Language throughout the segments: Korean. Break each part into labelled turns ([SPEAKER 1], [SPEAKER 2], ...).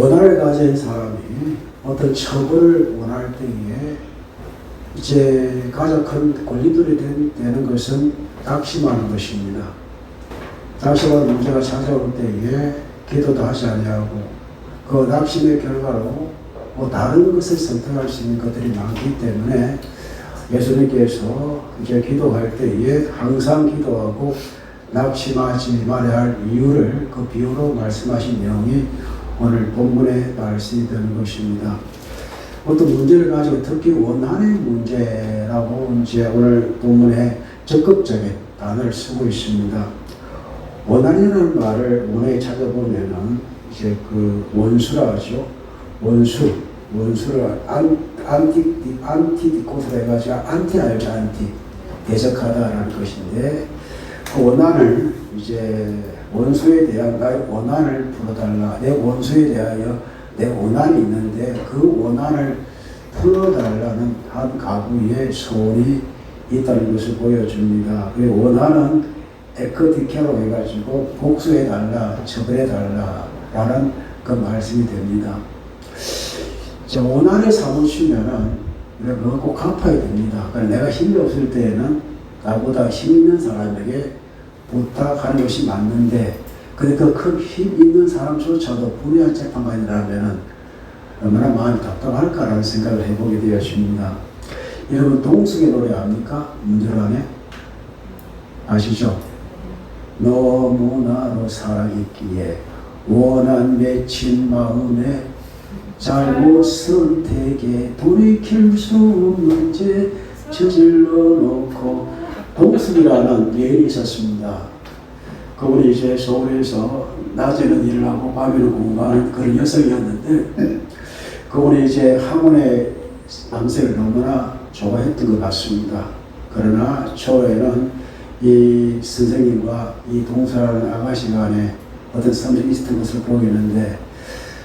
[SPEAKER 1] 원한을 가진 사람이 어떤 처벌을 원할 때에 이제 가장 큰 권리들이 된- 되는 것은 낙심하는 것입니다. 낙심하는 문제가 찾아올 때에 기도도 하지 아니하고 그 낙심의 결과로 뭐 다른 것을 선택할 수 있는 것들이 많기 때문에 예수님께서 이제 기도할 때에 항상 기도하고 낙심하지 말아야 할 이유를 그 비유로 말씀하신 내용이 오늘 본문의 말씀이 되는 것입니다. 어떤 문제를 가지고 특히 원한의 문제라고 이제 오늘 본문에 적극적인 단어를 쓰고 있습니다. 원한이라는 말을 원어에 찾아보면은 이제 그 원수라 하죠. 원수, 원수를 안, 안티, 안티디코스라 해가지고 안티 알죠, 안티. 대적하다라는 것인데 그 원한을 이제 원수에 대한 나의 원한을 풀어달라. 내 원수에 대하여 내 원한이 있는데 그 원한을 풀어달라는 한 가구의 소원이 있다는 것을 보여줍니다. 그 원한은 에크디케로 해가지고 복수해달라, 처벌해달라 라는 그 말씀이 됩니다. 자, 원한을 사무치면은 우리가 그거 꼭 갚아야 됩니다. 그러니까 내가 힘이 없을 때에는 나보다 힘 있는 사람에게 부탁하는 것이 맞는데 근데 그큰힘 있는 사람조차도 불의한 재판관이라면은 얼마나 마음이 답답할까라는 생각을 해보게 되었습니다. 여러분 동숙의 노래 압니까? 문제란에 아시죠? 너무나로 사랑했기에 원한 맺힌 마음에 잘못 선택에 돌이킬 수 없는 죄 저질러 놓고 동숙이라는 예인이 있었습니다. 그분이 이제 서울에서 낮에는 일을 하고 밤에는 공부하는 그런 여성이었는데 그분이 이제 학원의 남색을 너무나 좋아했던 것 같습니다. 그러나 초에는 이 선생님과 이 동서라는 아가씨 간에 어떤 성적이 있었던 것을 보이는데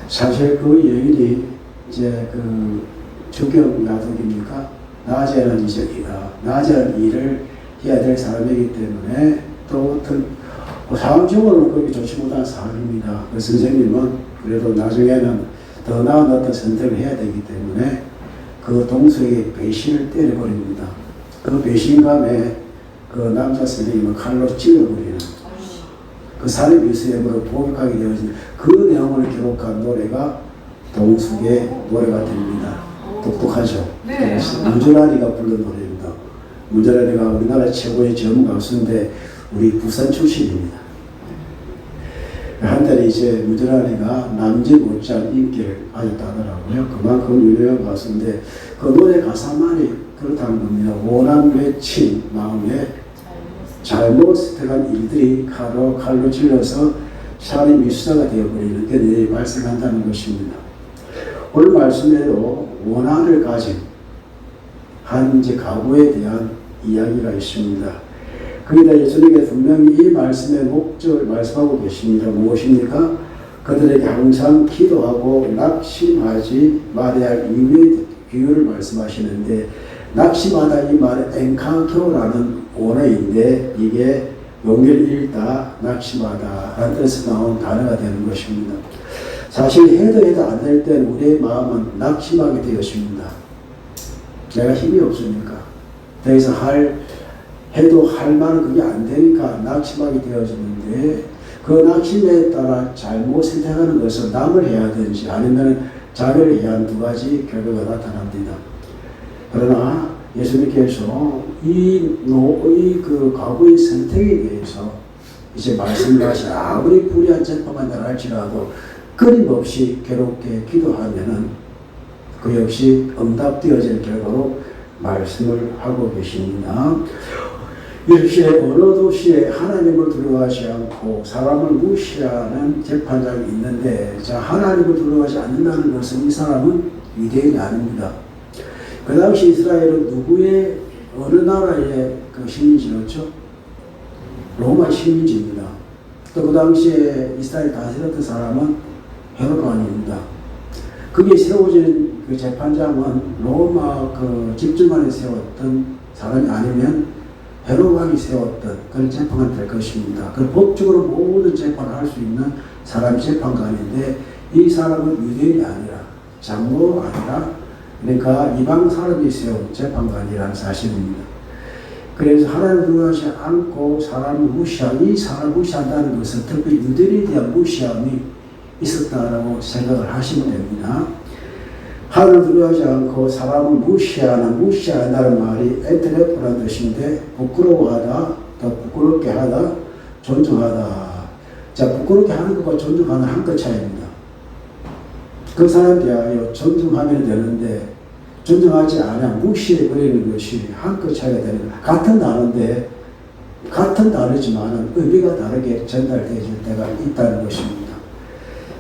[SPEAKER 1] 사실 그 여인이 이제 그 주경 야독입니까? 낮에는 이제 일을 해야 될 사람이기 때문에 또 어떤 뭐 상황적으로는 그렇게 좋지 못한 사람입니다. 그 선생님은 그래도 나중에는 더 나은 어떤 선택을 해야 되기 때문에 그 동서에게 배신을 때려버립니다. 그 배신감에 그 남자 선생님은 칼로 찔러버리는 그 살인 미수행으로 포격하게 되어진 그 내용을 기록한 노래가 동숙의 노래가 됩니다. 똑똑하죠?
[SPEAKER 2] 네.
[SPEAKER 1] 문전아리가 부른 노래입니다. 문전아리가 우리나라 최고의 전 가수인데 우리 부산 출신입니다. 한때는 이제 문전아리가 남지 못지않은 인기를 가졌다더라고요. 그만큼 유명한 가수인데 그 노래 가사만이 그렇다는 겁니다. 원한 맺힌 마음에 잘못 선택한 일들이 칼로, 칼로 찔러서 살인 미수자가 되어버리는 게 발생한다는 것입니다. 오늘 말씀에도 원한을 가진 한 이제 가구에 대한 이야기가 있습니다. 거기다 예수님께서 분명히 이 말씀의 목적을 말씀하고 계십니다. 무엇입니까? 그들에게 항상 기도하고 낙심하지 말아야 할 이유의 비유를 말씀하시는데 낙심하다 이 말은 엔카교라는 원어인데 이게 용기를 잃다 낙심하다 라는 뜻에서 나온 단어가 되는 것입니다. 사실 해도 해도 안 될 때는 우리의 마음은 낙심하게 되었습니다. 내가 힘이 없으니까 더 이상 할 해도 할 만한 그게 안 되니까 낙심하게 되어지는데 그 낙심에 따라 잘못 선택하는 것은 남을 해야 되는지 아니면 자기를 해야 하는 두 가지 결과가 나타납니다. 그러나 예수님께서 이 노, 이그 과거의 선택에 대해서 이제 말씀하신 아무리 불의한 재판관들 할지라도 끊임없이 괴롭게 기도하면은 그 역시 응답되어질 결과로 말씀을 하고 계십니다. 이렇게 어느 도시에 하나님을 두려워하지 않고 사람을 무시하는 재판장이 있는데 자 하나님을 두려워하지 않는다는 것은 이 사람은 유대인이 아닙니다. 그 당시 이스라엘은 누구의 어느 나라의 그 식민지였죠? 로마 식민지입니다. 또 그 당시에 이스라엘 다스렸던 사람은 헤로도안입니다. 그게 세워진 그 재판장은 로마 그 집중관에 세웠던 사람이 아니면 헤로왕이 세웠던 그런 재판관이 될 것입니다. 그 법적으로 모든 재판을 할 수 있는 사람이 재판관인데 이 사람은 유대인이 아니라 장로가 아니라 그러니까 이방 사람이 세운 재판관이라는 사실입니다. 그래서 하나님 두려워하지 않고 사람을 무시하고 이 사람을 무시한다는 것은 특히 유대인에 대한 무시함이 있었다라고 생각을 하시면 됩니다. 하나님 두려워하지 않고 사람을 무시하는 무시한다는 말이 에트레프라는 뜻인데 부끄러워하다 더 부끄럽게 하다 존중하다 자 부끄럽게 하는 것과 존중하는 한 끗 차이입니다. 그 사람에 대하여 존중하면 되는데 존중하지 않아 무시해 버리는 것이 한 끗 차이가 되는 거예요. 같은 단어인데 같은 단어지만 의미가 다르게 전달되어질 때가 있다는 것입니다.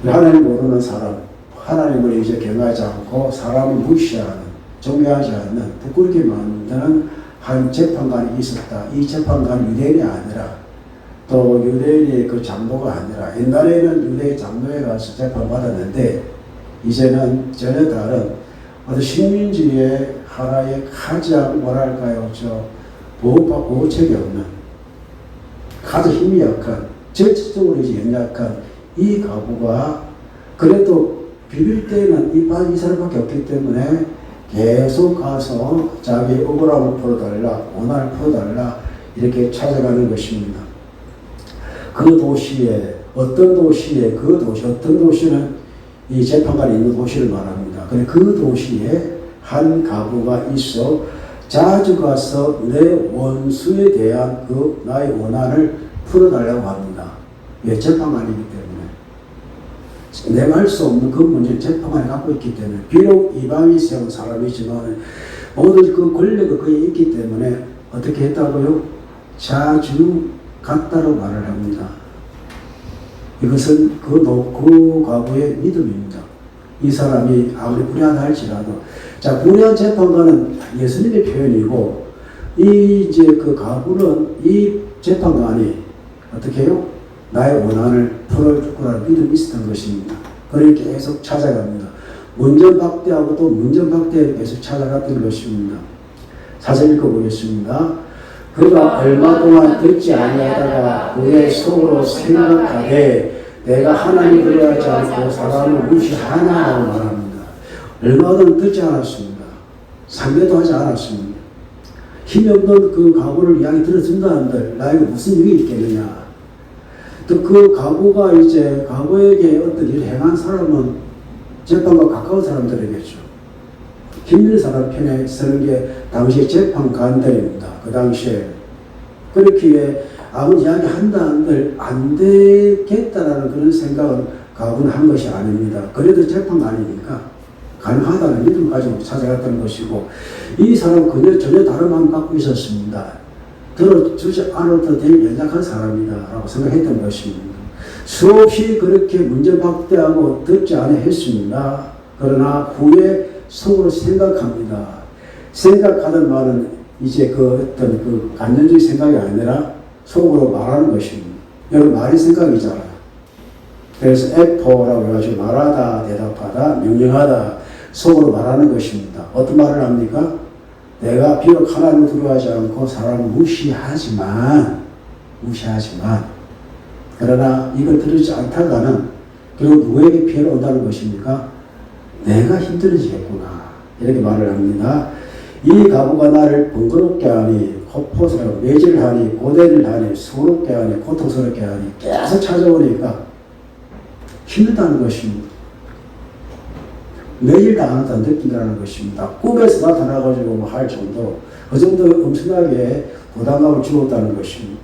[SPEAKER 1] 하나님 모르는 사람, 하나님을 이제 경하지 않고 사람을 무시하는, 존경하지 않는, 부끄럽게 만드는 한 재판관이 있었다. 이 재판관은 유대인이 아니라 또 유대인의 그 장로가 아니라 옛날에는 유대 장로에 가서 재판받았는데 이제는 전혀 다른 어떤 식민지의 하나의 가장 뭐랄까요 저 보호 보호책이 없는 가장 힘이 약한 정치적으로 이제 연약한 이 가부가 그래도 비빌 때는 이, 바- 이 사람밖에 없기 때문에 계속 가서 자기 억울함을 풀어달라 원한을 풀어달라 이렇게 찾아가는 것입니다. 그 도시에 어떤 도시에 그 도시 어떤 도시는 이 재판관이 있는 도시를 말합니다. 근데 그 도시에 한 가부가 있어 자주 가서 내 원수에 대한 그 나의 원한을 풀어달라고 합니다. 왜 재판관이기 때문에 할수 없는 그 문제를 재판관이 갖고 있기 때문에 비록 이방이 세운 사람이지만 모든 그 권력이 그에 있기 때문에 어떻게 했다고요? 자주 갔다고 말을 합니다. 이것은 그, 노, 그 과거의 믿음입니다. 이 사람이 아무리 불의하다 할지라도. 자, 불의한 재판관은 예수님의 표현이고, 이 이제 그 가부는 이 재판관이 어떻게 해요? 나의 원한을 풀어줄 거라는 믿음이 있었던 것입니다. 그를 계속 찾아갑니다. 문전박대하고 또 문전박대에 계속 찾아갔던 것입니다. 사절 읽어보겠습니다. 그가 얼마 동안 듣지 아니하다가 그의 속으로 생각하되 내가 하나님 그리하지 않고 사람을 무시하나라고 말합니다. 얼마 동안 듣지 않았습니다. 상대도 하지 않았습니다. 힘이 없는 그 가구를 이야기 들어준다는데 나에게 무슨 일이 있겠느냐. 또그 가구가 이제 가구에게 어떤 일을 행한 사람은 재판과 가까운 사람들이겠죠. 힘든 사람 편에 서는 게 당시 재판관들입니다. 그 당시에. 그렇기에 아무 이야기 한다 한들 안 되겠다라는 그런 생각을 가구는 한 것이 아닙니다. 그래도 재판관이니까 가능하다는 믿음 가지고 찾아갔다는 것이고 이 사람은 그녀 전혀 다른 마음 갖고 있었습니다. 들어주지 않아도 될 연약한 사람이다 라고 생각했던 것입니다. 수없이 그렇게 문제박대하고 듣지 않아 했습니다. 그러나 후에 속으로 생각합니다. 생각하는 말은 이제 그 어떤 그 간접적인 생각이 아니라 속으로 말하는 것입니다. 여러분 말이 생각이잖아요. 그래서 에포라고 해가지고 말하다, 대답하다, 명령하다, 속으로 말하는 것입니다. 어떤 말을 합니까? 내가 비록 하나님을 두려워하지 않고 사람을 무시하지만, 무시하지만, 그러나 이걸 들으지 않다가는 결국 누구에게 피해가 온다는 것입니까? 내가 힘들어지겠구나. 이렇게 말을 합니다. 이 가부가 나를 번거롭게 하니, 코포스라고 매질을 하니, 고대를 하니, 수롭게 하니, 고통스럽게 하니, 계속 찾아오니까 힘들다는 것입니다. 매일 당하다 느낀다는 것입니다. 꿈에서 나타나가지고 뭐 할 정도, 그 정도 엄청나게 부담감을 주었다는 것입니다.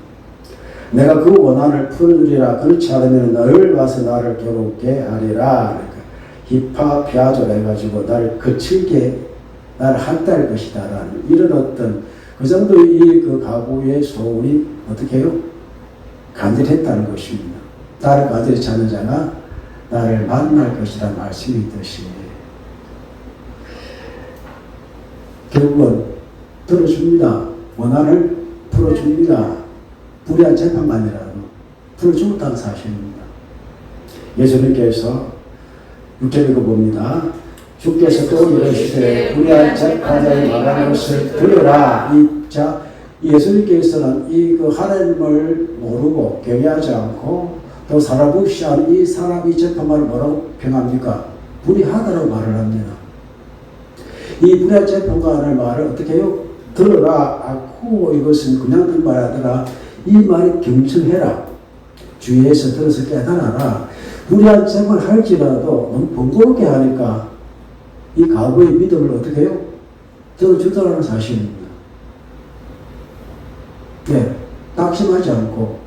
[SPEAKER 1] 내가 그 원한을 풀으리라 그렇지 않으면 너를 봐서 나를 괴롭게 하리라. 그러니까 히파 피아조라 해가지고 나를 거칠게 나를 한달 것이다 라는 이런 어떤 그 정도 이그 가구의 소원이 어떻게 해요? 간절했다는 것입니다. 나를 간절히 찾는 자가 나를 만날 것이라는 말씀이 있듯이 결국은 들어줍니다. 원한을 풀어줍니다. 불의한 재판관이라도 풀어주었다는 사실입니다. 예수님께서 6절 읽어봅니다. 주께서 또 이르시되 불의한 재판을 말하는 것을 들으라. 이, 자, 예수님께서는 이 그 하나님을 모르고 경외하지 않고 또 사라부시한 이 사람이 재판관을 뭐라고 평합니까? 불의하다라고 말을 합니다. 이 불의한 재판관의 말을 어떻게 해요? 들어라. 아고 이것은 그냥 들 말하더라. 이 말이 경청해라. 주위에서 들어서 깨달아라. 불의한 재판을 할지라도 너무 번거롭게 하니까 이 가부의 믿음을 어떻게 해요? 들어주더라는 사실입니다. 네, 낙심하지 않고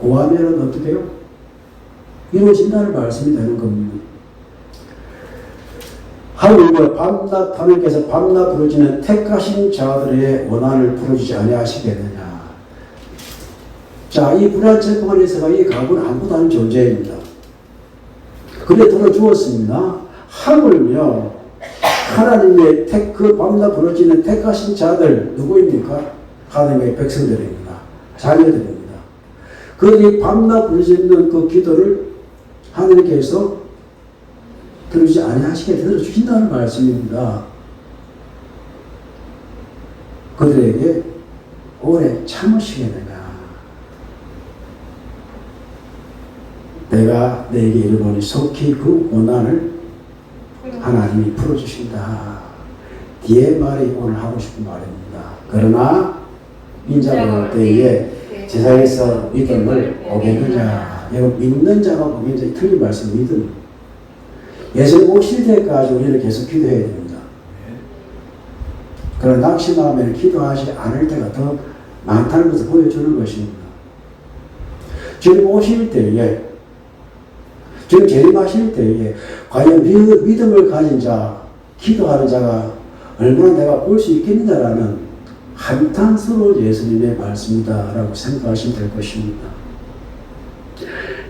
[SPEAKER 1] 고하면 어떻게 해요? 이루어진다는 말씀이 되는 겁니다. 하물며 밤낮 하나님께서 밤낮 부르짖는 택하신 자들의 원한을 풀어주지 아니하시겠느냐. 자, 이 불안 재판에서가 이 가부는 아무도 아닌 존재입니다. 그래 들어주었습니다. 하물며 하나님의 택, 그 밤낮 부르짖는 택하신 자들 누구입니까? 하나님의 백성들입니다. 자녀들입니다. 그들이 밤낮 부르짖는 그 기도를 하나님께서 들어주지 아니하시게 들어주신다는 말씀입니다. 그들에게 오래 참으시겠느냐. 내가 내게 이르노니 속히 그 고난을 하나님이 풀어주신다. 뒤에 말이 오늘 하고 싶은 말입니다. 그러나 인자가 올 때에 세상에서 믿음을 오겠느냐. 여러분 믿는 자가 오겠느 틀린 말씀 믿음. 예수님 오실 때까지 우리는 계속 기도해야 됩니다. 그러나 낙심하면 기도하지 않을 때가 더 많다는 것을 보여주는 것입니다. 주님 오실 때에 주님 재림하실 때에 과연 믿- 믿음을 가진 자, 기도하는 자가 얼마나 내가 볼 수 있겠느냐라는 한탄스러운 예수님의 말씀이다라고 생각하시면 될 것입니다.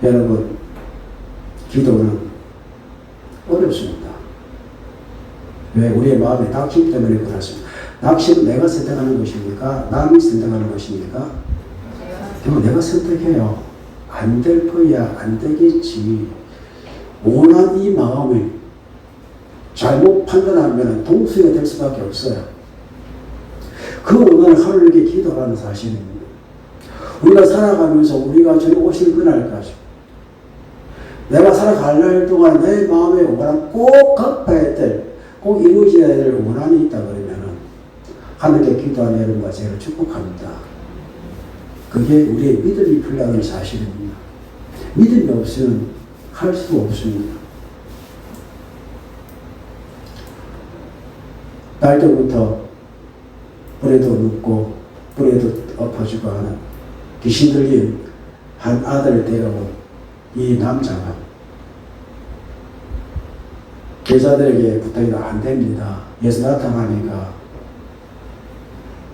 [SPEAKER 1] 여러분, 기도는 어렵습니다. 왜? 우리의 마음에 낙심 때문에 그렇습니다. 낙심은 내가 선택하는 것입니까? 남이 선택하는 것입니까? 그럼 내가 선택해요. 안 될 거야, 안 되겠지. 원한 이 마음을 잘못 판단하면 동수가 될 수밖에 없어요. 그 원한을 하늘에게 기도하는 사실입니다. 우리가 살아가면서 우리가 저기 오실 그날까지 내가 살아갈 날 동안 내 마음에 원한 꼭 갚아야 될, 꼭 이루어져야 될 원한이 있다 그러면은 하늘께 기도하는 여러분과 제가 축복합니다. 그게 우리의 믿음이 필요한 사실입니다. 믿음이 없으면 할 수 없습니다. 날 때부터 불에도 눕고 불에도 엎어지고 하는 귀신 들린 한 아들을 데려온 이 남자가 제자들에게 부탁이 안 됩니다. 예수 나타나니까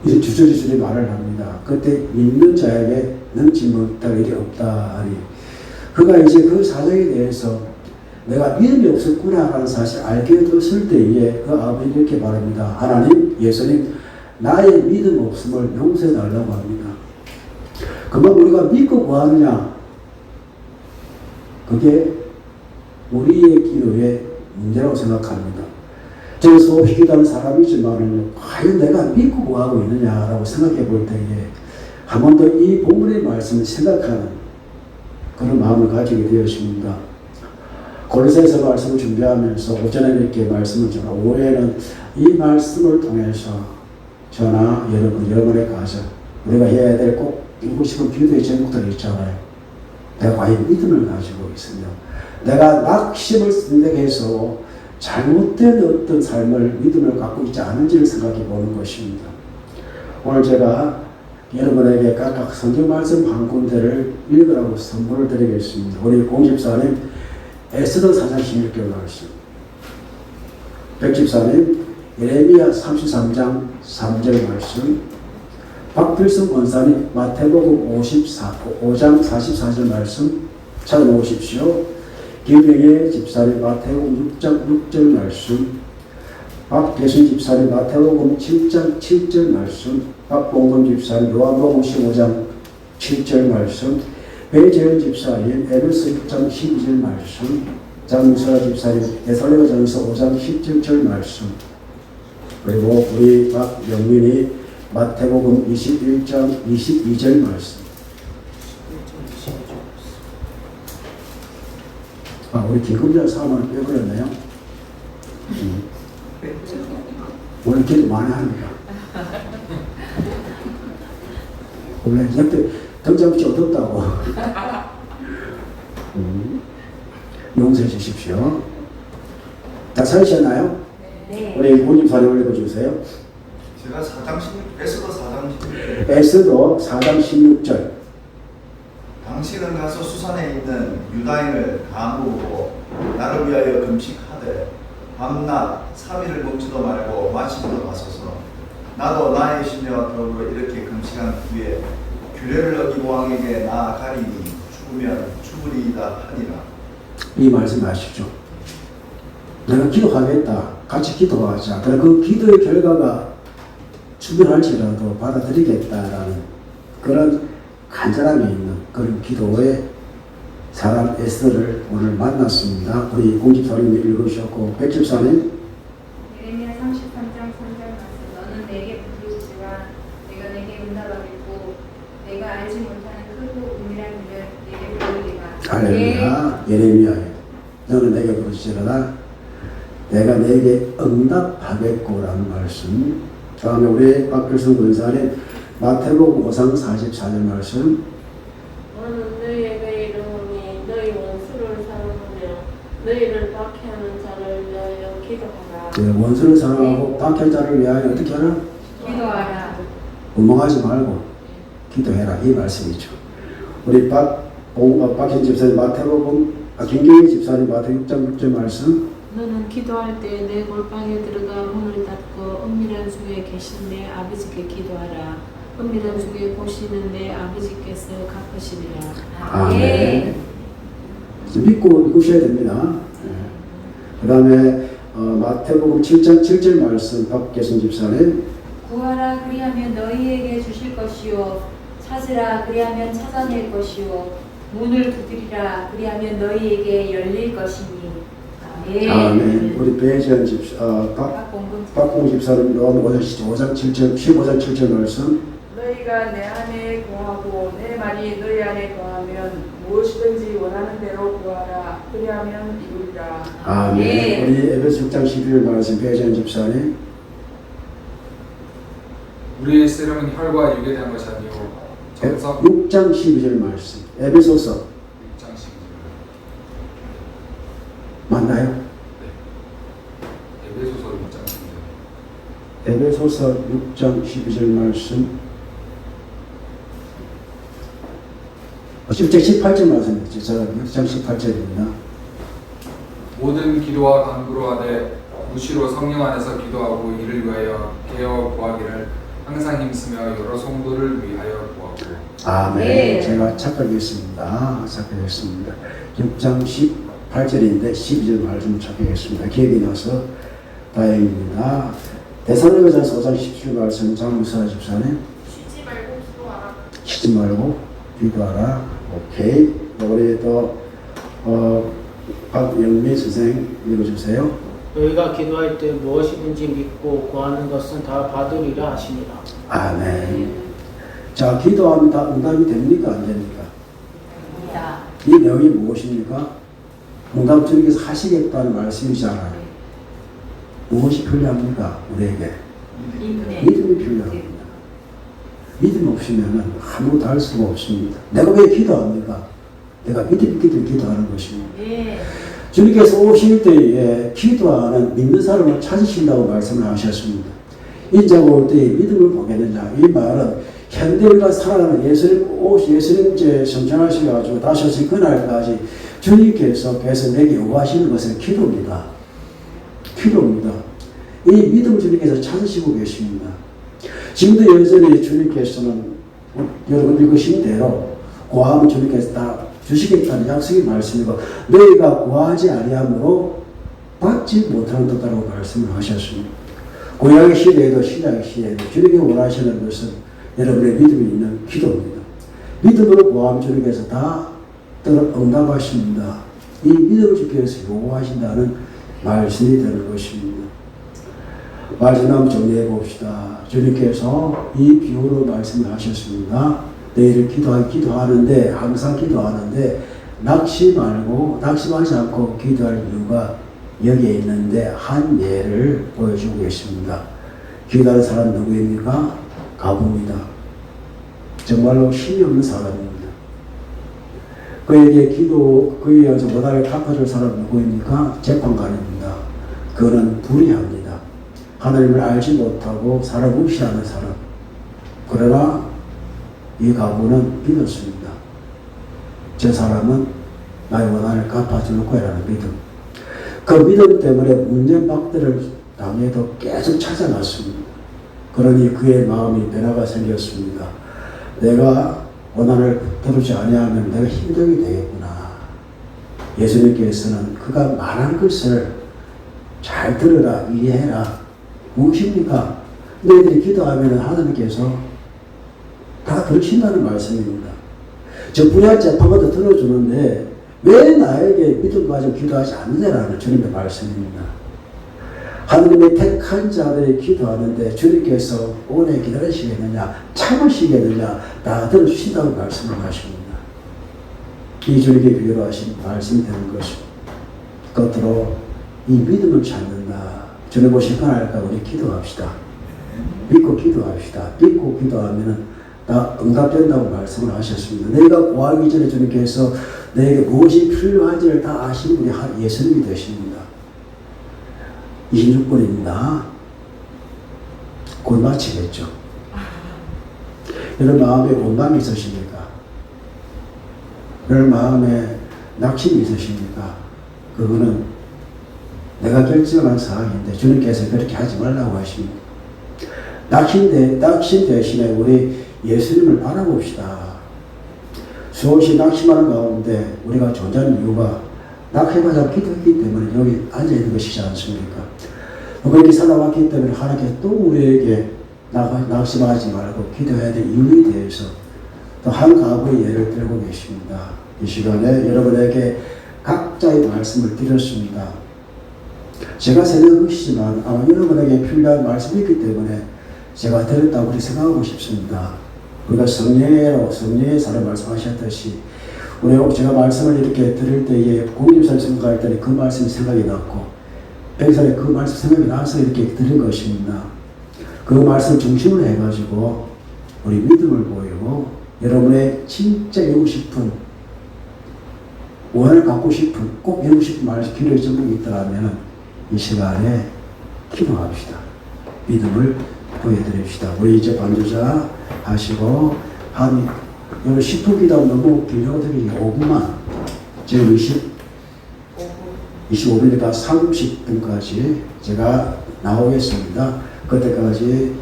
[SPEAKER 1] 이제 주저리주저리 말을 합니다. 그때 믿는 자에게 능치 못할 일이 없다 하니 그가 이제 그 사정에 대해서 내가 믿음이 없었구나 하는 사실 알게 되었을 때에 그 아버지 이렇게 말합니다. 하나님, 예수님, 나의 믿음 없음을 용서해 달라고 합니다. 그만 우리가 믿고 구하느냐? 그게 우리의 기도의 문제라고 생각합니다. 저는 수없이 기도하는 사람이지만 과연 내가 믿고 구하고 있느냐라고 생각해 볼 때에 한 번 더 이 본문의 말씀을 생각하는 그런 마음을 가지게 되었습니다. 골로새서 말씀을 준비하면서 오전에 이렇게 말씀을 전하 오후에는 이 말씀을 통해서 저나 여러분 여러분의 가정 우리가 해야 될꼭 읽고 싶은 기도의 제목들이 있잖아요. 내가 과연 믿음을 가지고 있으며 내가 낙심을 선택해서 잘못된 어떤 삶을 믿음을 갖고 있지 않은지를 생각해 보는 것입니다. 오늘 제가 여러분에게 각각 성경 말씀 한 군데를 읽으라고 선물을 드리겠습니다. 우리 공집사님 에스더 4장 16절 말씀 백집사님 예레미야 33장 3절 말씀 박필승 권사님 마태복음 54, 5장 44절 말씀 찾아놓으십시오. 김영애 집사님 마태복음 6장 6절 말씀 박대순 집사님 마태복음 7장 7절 말씀 박봉건 집사님 요한복음 15장 7절 말씀 배재현 집사님 에베소 6장 12절 말씀 장미수라 집사님 에살레가 전서 5장 17절 말씀 그리고 우리 박영민이 마태복음 21장 22절 말씀 아, 우리 김금자 사람을 빼버렸네요. 음. 오늘 기도 많이 합니다. 원래 옆에 등장붙이 어둡다고. 음. 용서해 주십시오. 다 찾으셨나요?
[SPEAKER 2] 네.
[SPEAKER 1] 우리 본인사를 읽어주세요.
[SPEAKER 3] 제가 4장 16, 에스더 4장 16절
[SPEAKER 1] 에스도 4장 16절.
[SPEAKER 3] 당신은 가서 수산에 있는 유다인을 가무고 나를 위하여 금식하되 밤낮 3일을 먹지도 말고 마시지도 마소서 나도 나의 신녀와 더불어 이렇게 금식한 후에 규례를 어기고 왕에게 나아가리니 죽으면 죽으리이다 하니라
[SPEAKER 1] 이 말씀 아시죠? 내가 기도하겠다. 같이 기도하자. 그럼 그 기도의 결과가 주변할지라도 받아들이겠다라는 그런 간절함이 있는 그런 기도의 사람 에스더를 오늘 만났습니다. 우리 공집사님이 읽으셨고 백집사님.
[SPEAKER 2] 예레미야 33장 3절 말씀. 너는 내게 부르지만 내가 내게 응답하겠고 내가 알지 못하는 크고 은밀한 일을 내게 보이리라.
[SPEAKER 1] 할렐루야. 예레미야에 너는 내게 부르시려나 내가 내게 응답하겠고라는 말씀 다음에 우리 박필승 권사님 마태복음 5장 44절 말씀
[SPEAKER 4] 너는 너희에게 이르노니 너희 원수를 사랑하며 너희를 박해하는 자를 위하여 기도하라.
[SPEAKER 1] 그 원수를 사랑하고 박해한 자를 위하여 어떻게 하나?
[SPEAKER 2] 기도하라
[SPEAKER 1] 원망하지 말고 기도해라 이 말씀이죠. 우리 박, 오- 어, 박현 집사님 마태복음 아, 김경희 집사님 마태 6장 6절 말씀
[SPEAKER 4] 너는 기도할 때 내 골방에 들어가 문을 닫고 은밀한 속에 계신 내 아버지께 기도하라. 은밀한 속에 보시는 내 아버지께서 갚으시리라.
[SPEAKER 1] 아멘. 믿고 믿으셔야 됩니다. 그 다음에 어, 마태복음 7장 7절 말씀 박계순 집사님
[SPEAKER 2] 구하라 그리하면 너희에게 주실 것이요 찾으라 그리하면 찾아낼 것이요 문을 두드리라 그리하면 너희에게 열릴 것이니 아멘
[SPEAKER 1] 아멘. 우리 배재현 집사 어, 박, 박공 집사님 요한 5장 5장 7절 15장 7절 말씀.
[SPEAKER 5] 너희가 내 안에 거하고 내 말이 너희 안에 거하면 무엇이든지 원하는 대로 구하라. 그리하면 이루리라.
[SPEAKER 1] 아멘.
[SPEAKER 2] 예.
[SPEAKER 1] 우리 에베소 6장 12절 말씀 배재현 집사님.
[SPEAKER 6] 우리의 세력은 혈과 육에 대한 것이 정성
[SPEAKER 1] 6장 12절 말씀. 에베소서
[SPEAKER 6] 6장 12절
[SPEAKER 1] 맞나요?
[SPEAKER 6] 에베소서 6장 12절
[SPEAKER 1] 에베소서 6장 12절 말씀 어, 10장 18절 말씀이죠. 제가 6장 18절입니다.
[SPEAKER 6] 모든 기도와 간구로 하되 무시로 성령 안에서 기도하고 이를 위하여 깨어 구하기를 항상 힘쓰며 여러 성도를 위하여 구하고
[SPEAKER 1] 아멘.
[SPEAKER 2] 네.
[SPEAKER 1] 제가 착각했습니다. 착각했습니다. 6장 18절인데 12절 말씀 착각했습니다. 기억이 나서 다행입니다. 대사로가서 5장 17절 말씀 장무사 집사님
[SPEAKER 5] 쉬지 말고 기도하라
[SPEAKER 1] 쉬지 말고 기도하라. 오케이. 우리 또 어, 박영미 선생 읽어주세요.
[SPEAKER 7] 너희가 기도할 때 무엇이든지 믿고 구하는 것은 다 받으리라 하시니라.
[SPEAKER 1] 아멘. 자, 기도하면 다 응답이 됩니까? 안 됩니까?
[SPEAKER 2] 입니다
[SPEAKER 1] 이 내용이 무엇입니까? 주님께서 하시겠다는 말씀이잖아요. 무엇이 필요합니까? 우리에게 믿음이 필요합니다. 믿음 없으면 아무것도 할 수가 없습니다. 내가 왜 기도합니까? 내가 믿음 있게 기도하는 것입니다.
[SPEAKER 2] 예
[SPEAKER 1] 주님께서 오실 때에 기도하는 믿는 사람을 찾으신다고 말씀을 하셨습니다. 인자가 올 때에 믿음을 보게 된다. 이 말은 현대인과 살아가는 예수님, 오, 예수님 이제 성천하셔가지고 다시 오신 그날까지 주님께서 계속 내게 요구하시는 것은 기도입니다. 기도입니다. 이 믿음 주님께서 찾으시고 계십니다. 지금도 여전히 주님께서는 여러분 읽으신 대로 구하면 주님께서 다 주시겠다는 약속의 말씀이고 너희가 구하지 아니함으로 받지 못하는 것이라고 말씀을 하셨습니다. 구약의 시대에도 신약의 시대에도 주님이 원하시는 것은 여러분의 믿음이 있는 기도입니다. 믿음으로 구하면 주님께서 다 따라 응답하십니다. 이 믿음을 주께서 요구하신다는 말씀이 되는 것입니다. 말씀 한번 정리해 봅시다. 주님께서 이 비유로 말씀을 하셨습니다. 내일 기도하, 기도하는데, 항상 기도하는데, 낙심 말고 낙심하지 않고 기도할 이유가 여기에 있는데 한 예를 보여주고 계십니다. 기도하는 사람 누구입니까? 가부입니다. 정말로 힘이 없는 사람입니다. 그에게 기도, 그에 의해서 원한을 갚아줄 사람 누구입니까? 재판관입니다. 그거는 불의합니다. 하나님을 알지 못하고 사람 무시하는 사람. 그러나 이 가부는 믿었습니다. 저 사람은 나의 원한을 갚아줄 거라는 믿음. 그 믿음 때문에 문제박들을 당해도 계속 찾아갔습니다. 그러니 그의 마음이 변화가 생겼습니다. 내가 원한을 들어주지 아니하면 내가 힘들게 되겠구나. 예수님께서는 그가 말한 것을 잘 들으라, 이해해라. 무엇입니까? 너희들이 기도하면 하나님께서 다 들으신다는 말씀입니다. 저 분야 재판관도 들어주는데 왜 나에게 믿음 가지고 기도하지 않느냐라는 주님의 말씀입니다. 하나님의 택한 자들이 기도하는데 주님께서 오래 기다리시겠느냐 참으시겠느냐 다 들어주신다고 말씀을 하십니다. 이 주님께 비유로 하신 말씀이 되는 것입니다. 겉으로 이 믿음을 찾는다. 주님 오실 건 알까 우리 기도합시다. 믿고 기도합시다. 믿고 기도하면 다 응답된다고 말씀을 하셨습니다. 내가 구하기 전에 주님께서 내게 무엇이 필요한지를 다 아시는 분이 한 예수님이 되십니다. 26분입니다. 곧 마치겠죠. 여러분 마음에 원망이 있으십니까? 여러분 마음에 낙심이 있으십니까? 그거는 내가 결정한 사항인데 주님께서 그렇게 하지 말라고 하십니다. 낙심, 대, 낙심 대신에 우리 예수님을 바라봅시다. 수없이 낙심하는 가운데 우리가 존재하는 이유가 낙해마자 기도했기 때문에 여기 앉아있는 것이지 않습니까? 그렇게 살아왔기 때문에 하나님께서 또 우리에게 낙- 낙심하지 말고 기도해야 될 이유에 대해서 또 한 가구의 예를 들고 계십니다. 이 시간에 여러분에게 각자의 말씀을 드렸습니다. 제가 생각한 것이지만 아마 여러분에게 필요한 말씀이 있기 때문에 제가 드렸다고 그렇게 생각하고 싶습니다. 우리가 성령으로 성령의 사람 말씀하셨듯이 우리 제가 말씀을 이렇게 드릴 때에 공님살 생각할 때는 그 말씀이 생각이 났고 백살에 그 말씀 생각이 나서 이렇게 드린 것입니다. 그 말씀 중심으로 해가지고 우리 믿음을 보이고 여러분의 진짜 이루고 싶은 원을 갖고 싶은 꼭 이루고 싶은 말씀 기도의 제목이 있더라면 이 시간에 기도합시다. 믿음을 보여드립시다. 우리 이제 반주자 하시고 한 오늘 10분 기도 너무 길어드리기 5분만 지금 20 25분이니까 30분까지 제가 나오겠습니다. 그때까지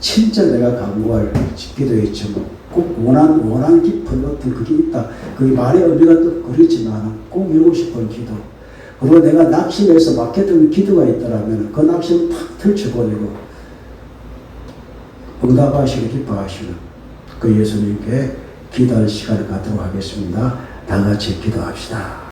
[SPEAKER 1] 진짜 내가 강구할 기도했지만 꼭 원한 원한 깊은 어떤 그게 있다. 그게 말의 의미가 또 그렇지만 꼭 이루고 싶은 기도. 그리고 내가 낙심해서 막혔던 기도가 있더라면 그 낙심을 탁 틀쳐버리고 응답하시고 기뻐하시는 그 예수님께 기도할 시간을 갖도록 하겠습니다. 다 같이 기도합시다.